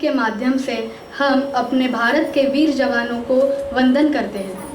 के माध्यम से हम अपने भारत के वीर जवानों को वंदन करते हैं।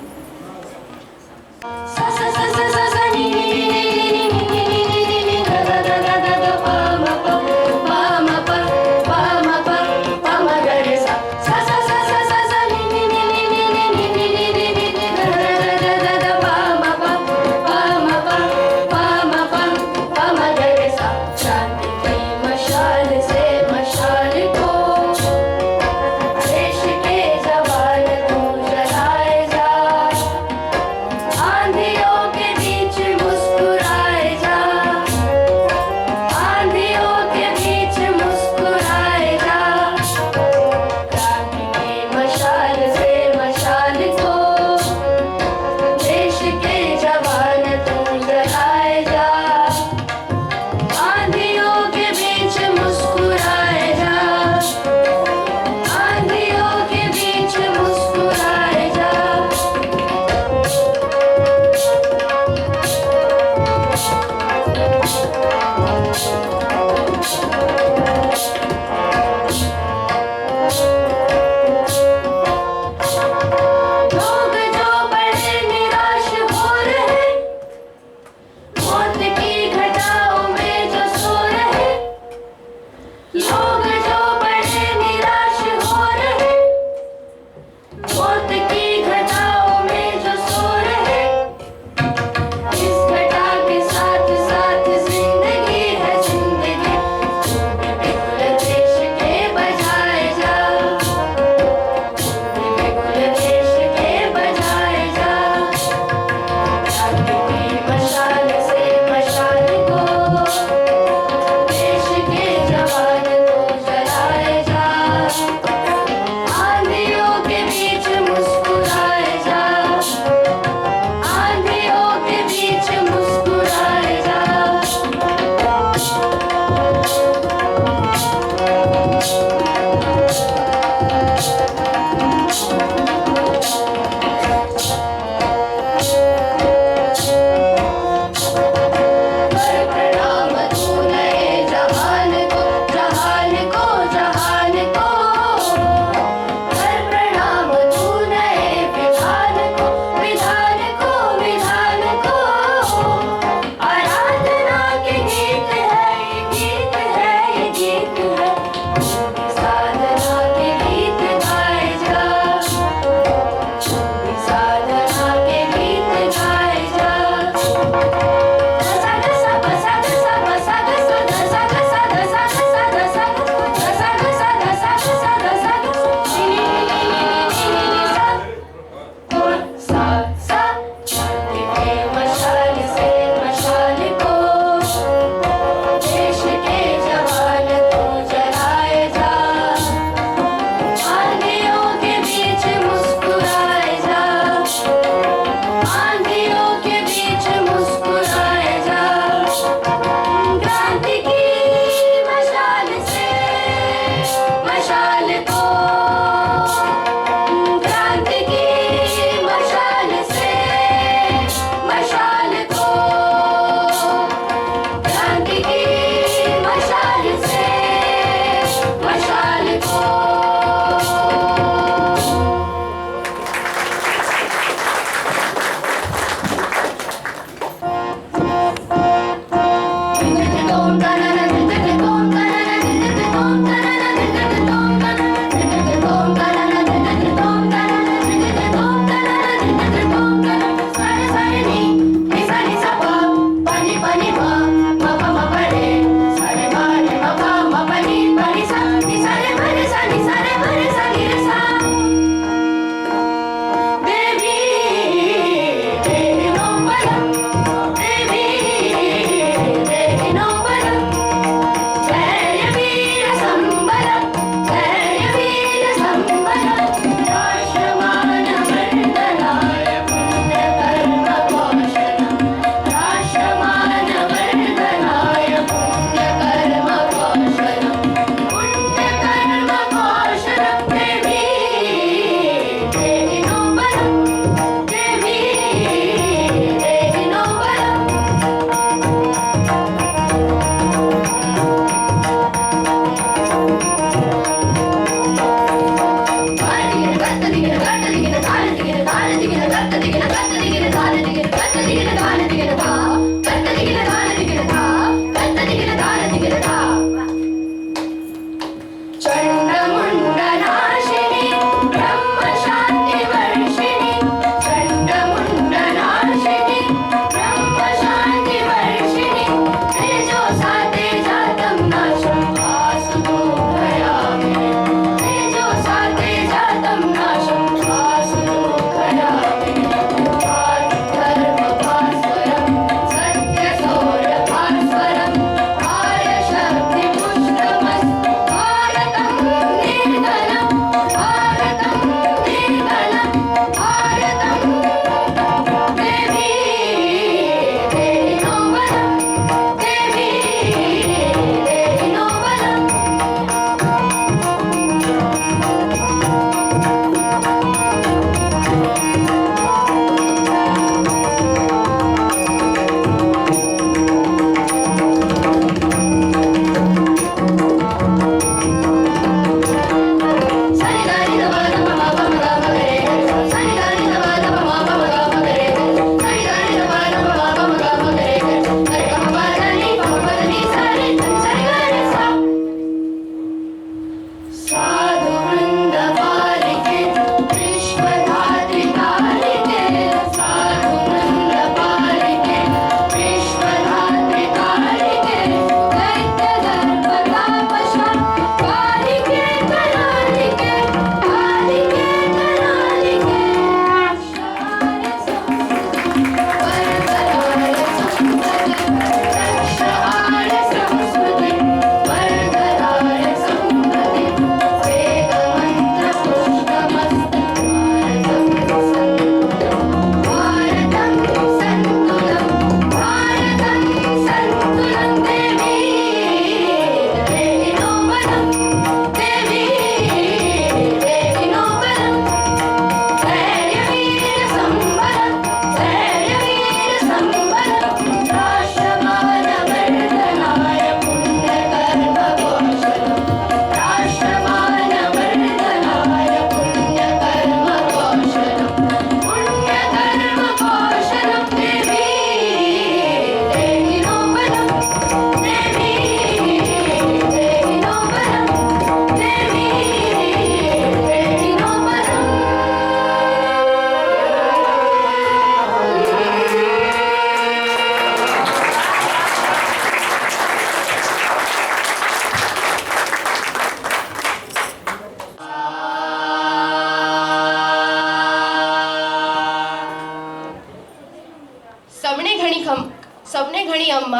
धनी अम्मा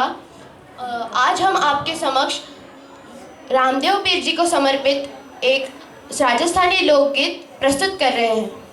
आज हम आपके समक्ष रामदेव पीर जी को समर्पित एक राजस्थानी लोकगीत प्रस्तुत कर रहे हैं।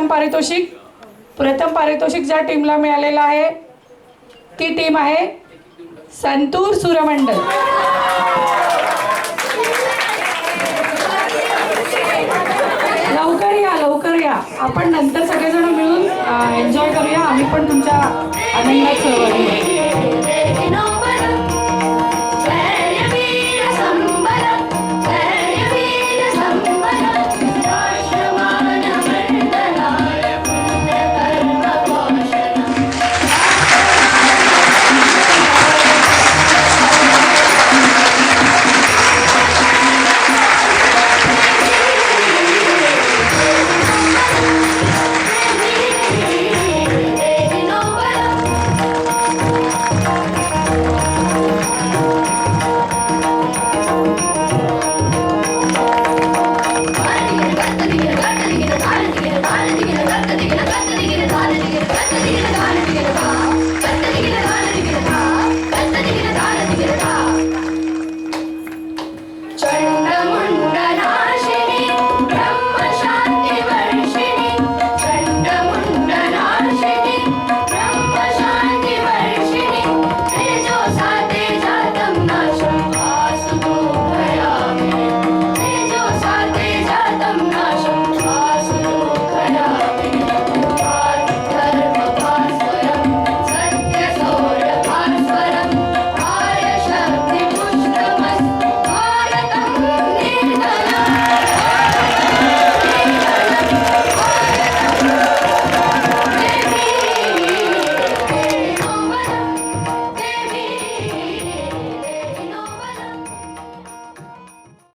प्रथम पारितोषिक प्रथम पारितोषिक ज्या टीमला मिळालेलं आहे ती टीम आहे संतूर सूरमंडल. लवकर या लवकर या. आपण नंतर सगळेजण मिळून एन्जॉय करूया. आम्ही पण तुमच्या आनंदात सर्व